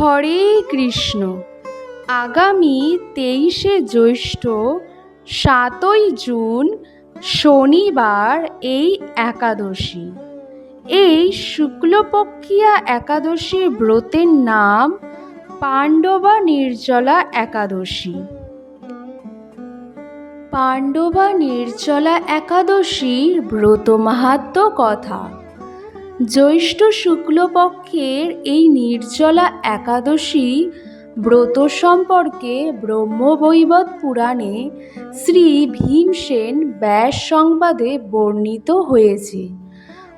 হরে কৃষ্ণ। আগামী তেইশে জ্যৈষ্ঠ, সাতই জুন, শনিবার এই একাদশী। এই শুক্লপক্ষিয়া একাদশী ব্রতের নাম পাণ্ডবা নির্জলা একাদশী। পাণ্ডবা নির্জলা একাদশীর ব্রত মাহাত্ম্য কথা। জ্যৈষ্ঠ শুক্লপক্ষের এই নির্জলা একাদশী ব্রত সম্পর্কে ব্রহ্মবৈবত পুরাণে শ্রী ভীমসেন ব্যাস সংবাদে বর্ণিত হয়েছে।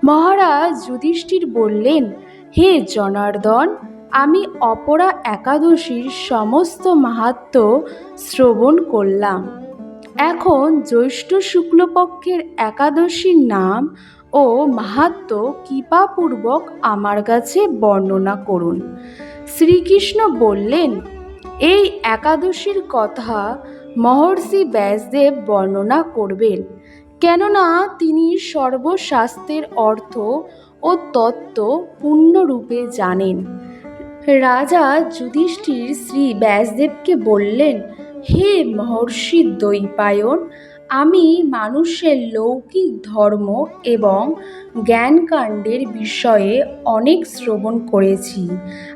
মহারাজ যুধিষ্ঠির বললেন, হে জনার্দন, আমি অপরা একাদশীর সমস্ত মাহাত্ম্য শ্রবণ করলাম। এখন জ্যৈষ্ঠ শুক্লপক্ষের একাদশীর নাম ও মাহাত্ম্য কৃপাপূর্বক আমার কাছে বর্ণনা করুন। শ্রীকৃষ্ণ বললেন, এই একাদশীর কথা মহর্ষি ব্যাসদেব বর্ণনা করবেন। কেননা তিনি সর্বশাস্ত্রের অর্থ ও তত্ত্ব পূর্ণরূপে জানেন। রাজা যুধিষ্ঠির শ্রী ব্যাসদেবকে বললেন, হে মহর্ষি দ্বৈপায়ন আমি মানুষের লৌকিক ধর্ম এবং জ্ঞানকাণ্ডের বিষয়ে অনেক শ্রবণ করেছি।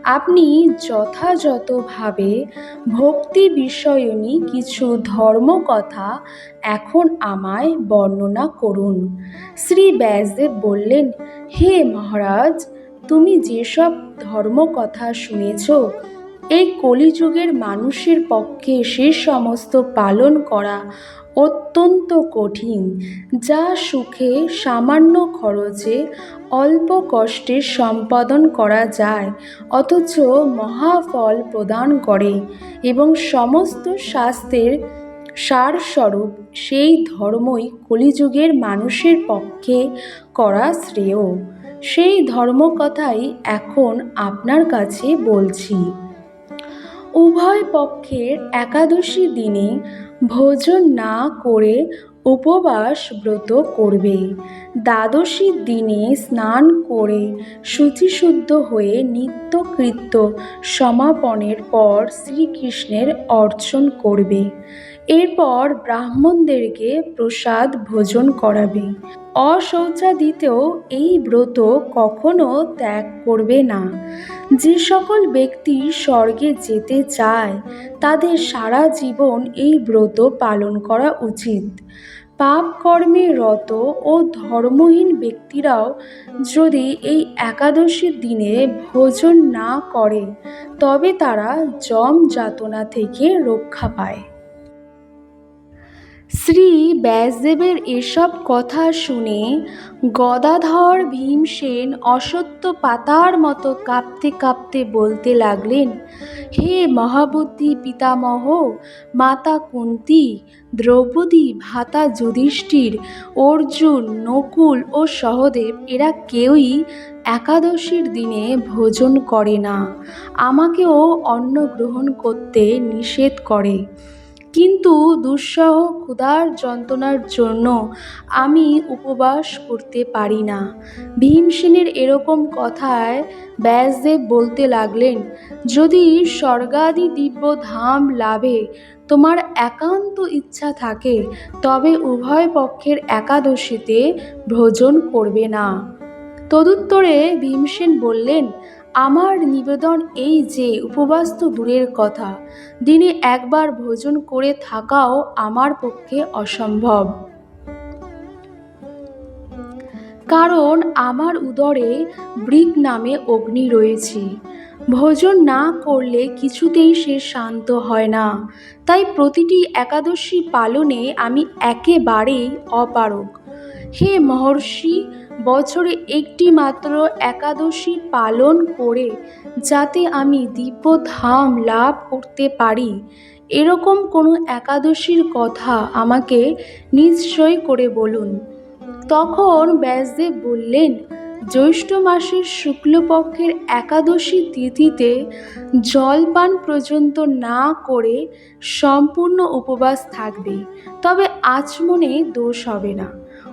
আপনি যথাযথভাবে ভক্তি বিষয়নী কিছু ধর্মকথা এখন আমায় বর্ণনা করুন। শ্রী ব্যাসদেব বললেন, হে মহারাজ, তুমি যেসব ধর্মকথা শুনেছ, এই কলিযুগের মানুষের পক্ষে সে সমস্ত পালন করা অত্যন্ত কঠিন, যা সুখে সামান্য খরচে অল্প কষ্টে সম্পাদন করা যায়, অথচ মহাফল প্রদান করে এবং সমস্ত শাস্ত্রের সারস্বরূপ সেই ধর্মই কলিযুগের মানুষের পক্ষে করা শ্রেয়। সেই ধর্মকথাই এখন আপনার কাছে বলছি। উভয় পক্ষের একাদশী দিনে ভোজন না করে উপবাস ব্রত করবে। দ্বাদশীর দিনে স্নান করে শুচিশুদ্ধ হয়ে নিত্যকৃত্য সমাপনের পর শ্রীকৃষ্ণের অর্চন করবে। এরপর ব্রাহ্মণদেরকে প্রসাদ ভোজন করাবে। অশৌচাদিতেও এই ব্রত কখনো ত্যাগ করবে না। যে সকল ব্যক্তি স্বর্গে যেতে চায়, তাদের সারা জীবন এই ব্রত পালন করা উচিত। পাপ কর্মে রত ও ধর্মহীন ব্যক্তিরাও যদি এই একাদশীর দিনে ভোজন না করে, তবে তারা যম যাতনা থেকে রক্ষা পায়। শ্রী ব্যাসদেবের এসব কথা শুনে গদাধর ভীমসেন অসত্য পাতার মতো কাঁপতে কাঁপতে বলতে লাগলেন, হে মহাবুদ্ধি পিতামহ, মাতা কুন্তি, দ্রৌপদী, ভাতা যুধিষ্ঠির, অর্জুন, নকুল ও সহদেব, এরা কেউই একাদশীর দিনে ভোজন করে না। আমাকেও অন্ন গ্রহণ করতে নিষেধ করে। কিন্তু দুঃসহ ক্ষুধার যন্ত্রণার জন্য আমি উপবাস করতে পারি না। ভীমসেনের এরকম কথায় ব্যাসদেব বলতে লাগলেন, যদি স্বর্গাদি দিব্য ধাম লাভে তোমার একান্ত ইচ্ছা থাকে, তবে উভয় পক্ষের একাদশীতে ভোজন করবে না। তদুত্তরে ভীমসেন বললেন আমার নিবেদন এই যে, উপবাস তো দূরের কথা। দিনে একবার ভোজন করে থাকাও আমার পক্ষে অসম্ভব। কারণ আমার উদরে ব্রিক নামে অগ্নি রয়েছে। ভোজন না করলে কিছুতেই সে শান্ত হয় না। তাই প্রতিটি একাদশী পালনে আমি একেবারেই অপারক হে মহর্ষি বছরে একটি মাত্র একাদশী পালন করে যাতে আমি দিব্যধাম লাভ করতে পারি। এরকম কোনো একাদশীর কথা আমাকে নিশ্চয় করে বলুন। তখন ব্যাসদেব বললেন, জ্যৈষ্ঠ মাসের শুক্লপক্ষের একাদশী তিথিতে জলপান পর্যন্ত না করে সম্পূর্ণ উপবাস থাকবে, তবে আচমনে দোষ হবে না।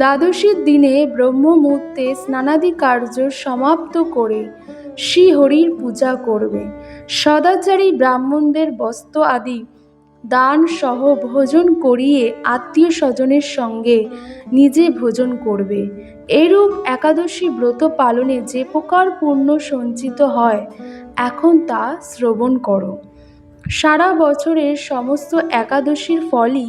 দ্বাদশীর দিনে ব্রহ্মমুহূর্তে স্নানাদি কার্য সমাপ্ত করে শ্রীহরির পূজা করবে। সদাচারী ব্রাহ্মণদের বস্ত্র আদি, দান সহ ভোজন করিয়ে আত্মীয় স্বজনের সঙ্গে নিজে ভোজন করবে। এরূপ একাদশী ব্রত পালনে যে প্রকার পুণ্য সঞ্চিত হয়, এখন তা শ্রবণ করো। সারা বছরের সমস্ত একাদশীর ফলই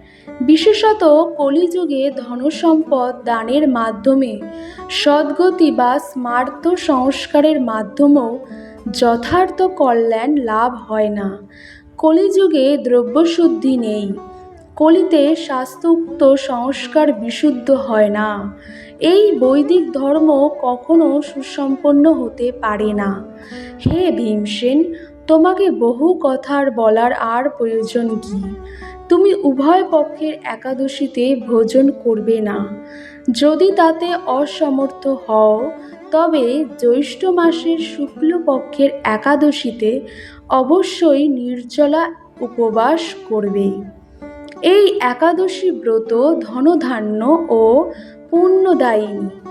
বিশেষত কলিযুগে ধনসম্পদ দানের মাধ্যমে সদ্গতি বা স্মার্ত সংস্কারের মাধ্যমেও যথার্থ কল্যাণ লাভ হয় না। কলিযুগে দ্রব্যশুদ্ধি নেই। কলিতে শাস্ত্রোক্ত সংস্কার বিশুদ্ধ হয় না। এই বৈদিক ধর্ম কখনো সুসম্পন্ন হতে পারে না। হে ভীমসেন, তোমাকে বহু কথার বলার আর প্রয়োজন কি? তুমি উভয় পক্ষের একাদশীতে ভোজন করবে না। যদি তাতে অসমর্থ হও, তবে জ্যৈষ্ঠ মাসের শুক্লপক্ষের একাদশীতে অবশ্যই নির্জলা উপবাস করবে। এই একাদশী ব্রত ধনধান্য ও পুণ্যদায়িনী।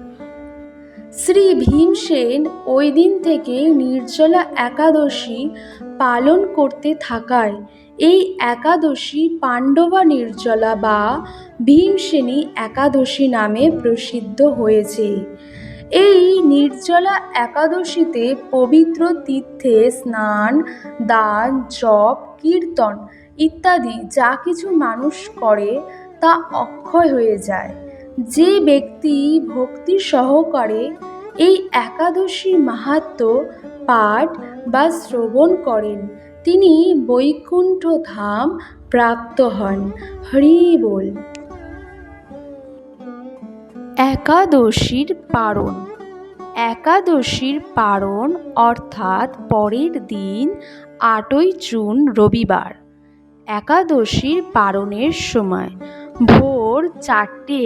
শ্রী ভীমসেন ওই দিন থেকে নির্জলা একাদশী পালন করতে থাকায়, এই একাদশী পাণ্ডবা নির্জলা বা ভীমসেনী একাদশী নামে প্রসিদ্ধ হয়েছে। এই নির্জলা একাদশীতে পবিত্র তীর্থে স্নান, দান, জপ, কীর্তন ইত্যাদি যা কিছু মানুষ করে তা অক্ষয় হয়ে যায়। যে ব্যক্তি ভক্তি সহকারে এই একাদশী মাহাত্ম পাঠ বা শ্রবণ করেন, তিনি বৈকুণ্ঠ ধাম প্রাপ্ত হন। হরি বল। একাদশীর পারণ। একাদশীর পারণ অর্থাৎ পরের দিন আটই জুন রবিবার। একাদশীর পারণের সময়। ভোর চারটে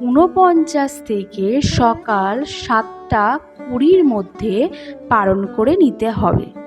ঊনপঞ্চাশ থেকে সকাল সাতটা কুড়ির মধ্যে পালন করে নিতে হবে।